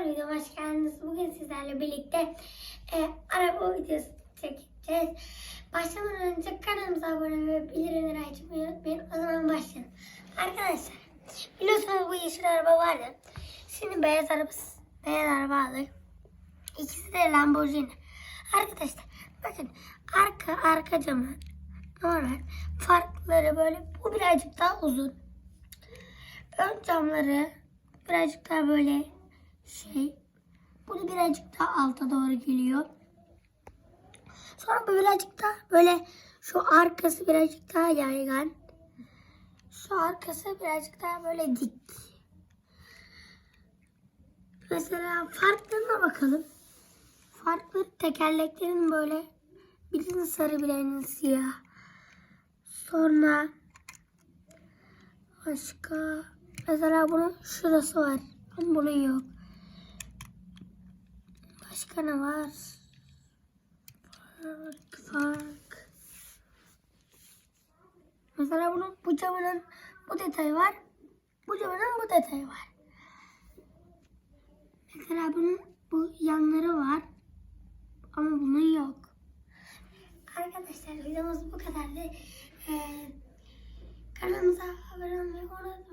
arkadaşlar videoma hoş geldiniz. Bugün sizlerle birlikte e, araba videosu çekeceğiz. Başlamadan önce kanalımıza abone ve bildirimleri açmayı unutmayın. O zaman başlayalım. Arkadaşlar biliyorsunuz bu yeşil araba vardı. Şimdi beyaz araba, beyaz araba aldık. İkisi de Lamborghini. Arkadaşlar bakın arka arka camı normal farkları böyle bu birazcık daha uzun. Ön camları birazcık daha böyle şey. Bunu birazcık daha alta doğru geliyor. Sonra bu birazcık daha böyle şu arkası birazcık daha yaygan. Şu arkası birazcık daha böyle dik. Mesela farklarına bakalım. Farklı tekerleklerin böyle birinin sarı birinin siyah. Sonra başka mesela bunun şurası var ama bunun yok. Başka ne var? Fark, fark. Mesela bunun bu camının bu detayı var. Bu camının bu detayı var. Mesela bunun bu yanları var. Ama bunun yok. Arkadaşlar videomuz bu kadardı. Ee, kanalımıza abone olmayı unutmayın.